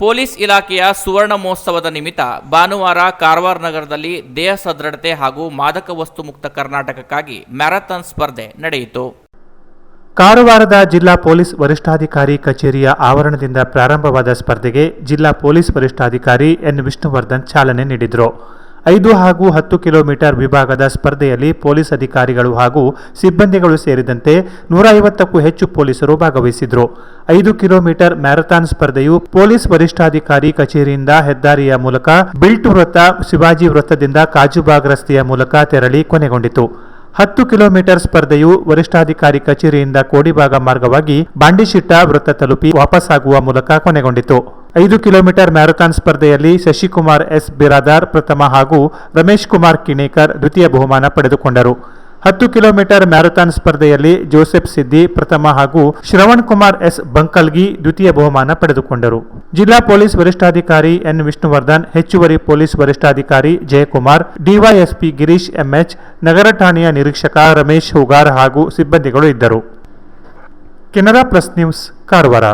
Police ಇಲಾಖೆಯ ಸುವರ್ಣ ಮಹೋತ್ಸವದ ನಿಮಿತ್ತ ಭಾನುವಾರ ಕಾರವಾರ ನಗರದಲ್ಲಿ ದೇಹ ಸದೃಢತೆ ಹಾಗೂ ಮಾದಕ ವಸ್ತು ಮುಕ್ತ ಕರ್ನಾಟಕಕ್ಕಾಗಿ ಮ್ಯಾರಥಾನ್ ಸ್ಪರ್ಧೆ ನಡೆಯಿತು. ಕಾರವಾರದ ಜಿಲ್ಲಾ ಪೊಲೀಸ್ ವರಿಷ್ಠಾಧಿಕಾರಿ ಕಚೇರಿಯ ಆವರಣದಿಂದ ಪ್ರಾರಂಭವಾದ ಸ್ಪರ್ಧೆಗೆ ಜಿಲ್ಲಾ ಪೊಲೀಸ್ ವರಿಷ್ಠಾಧಿಕಾರಿ ಎನ್. ವಿಷ್ಣುವರ್ಧನ್ ಚಾಲನೆ ನೀಡಿದರು. ಐದು ಹಾಗೂ ಹತ್ತು ಕಿಲೋಮೀಟರ್ ವಿಭಾಗದ ಸ್ಪರ್ಧೆಯಲ್ಲಿ ಪೊಲೀಸ್ ಅಧಿಕಾರಿಗಳು ಹಾಗೂ ಸಿಬ್ಬಂದಿಗಳು ಸೇರಿದಂತೆ ನೂರ ಐವತ್ತಕ್ಕೂ ಹೆಚ್ಚು ಪೊಲೀಸರು ಭಾಗವಹಿಸಿದ್ರು. ಐದು ಕಿಲೋಮೀಟರ್ ಮ್ಯಾರಥಾನ್ ಸ್ಪರ್ಧೆಯು ಪೊಲೀಸ್ ವರಿಷ್ಠಾಧಿಕಾರಿ ಕಚೇರಿಯಿಂದ ಹೆದ್ದಾರಿಯ ಮೂಲಕ ಬಿಲ್ಟ್ ವೃತ್ತ ಶಿವಾಜಿ ವೃತ್ತದಿಂದ ಕಾಜುಬಾಗ್ ರಸ್ತೆಯ ಮೂಲಕ ತೆರಳಿ ಕೊನೆಗೊಂಡಿತು. ಹತ್ತು ಕಿಲೋಮೀಟರ್ ಸ್ಪರ್ಧೆಯು ವರಿಷ್ಠಾಧಿಕಾರಿ ಕಚೇರಿಯಿಂದ ಕೋಡಿಭಾಗ ಮಾರ್ಗವಾಗಿ ಬಾಂಡಿಶಿಟ್ಟ ವೃತ್ತ ತಲುಪಿ ವಾಪಸ್ಸಾಗುವ ಮೂಲಕ ಕೊನೆಗೊಂಡಿತು. ಐದು ಕಿಲೋಮೀಟರ್ ಮ್ಯಾರಥಾನ್ ಸ್ಪರ್ಧೆಯಲ್ಲಿ ಶಶಿಕುಮಾರ್ ಎಸ್. ಬಿರಾದಾರ್ ಪ್ರಥಮ ಹಾಗೂ ರಮೇಶ್ ಕುಮಾರ್ ಕಿಣೇಕರ್ ದ್ವಿತೀಯ ಬಹುಮಾನ ಪಡೆದುಕೊಂಡರು. ಹತ್ತು ಕಿಲೋಮೀಟರ್ ಮ್ಯಾರಥಾನ್ ಸ್ಪರ್ಧೆಯಲ್ಲಿ ಜೋಸೆಫ್ ಸಿದ್ದಿ ಪ್ರಥಮ ಹಾಗೂ ಶ್ರವಣ್ ಕುಮಾರ್ ಎಸ್ ಬಂಕಲ್ಗಿ ದ್ವಿತೀಯ ಬಹುಮಾನ ಪಡೆದುಕೊಂಡರು. ಜಿಲ್ಲಾ ಪೊಲೀಸ್ ವರಿಷ್ಠಾಧಿಕಾರಿ ಎನ್. ವಿಷ್ಣುವರ್ಧನ್, ಹೆಚ್ಚುವರಿ ಪೊಲೀಸ್ ವರಿಷ್ಠಾಧಿಕಾರಿ ಜಯಕುಮಾರ್, ಡಿವೈಎಸ್ಪಿ ಗಿರೀಶ್ ಎಂಎಚ್, ನಗರ ಠಾಣೆಯ ನಿರೀಕ್ಷಕ ರಮೇಶ್ ಹುಗಾರ್ ಹಾಗೂ ಸಿಬ್ಬಂದಿಗಳು ಇದ್ದರು. Canara press news, Karwar.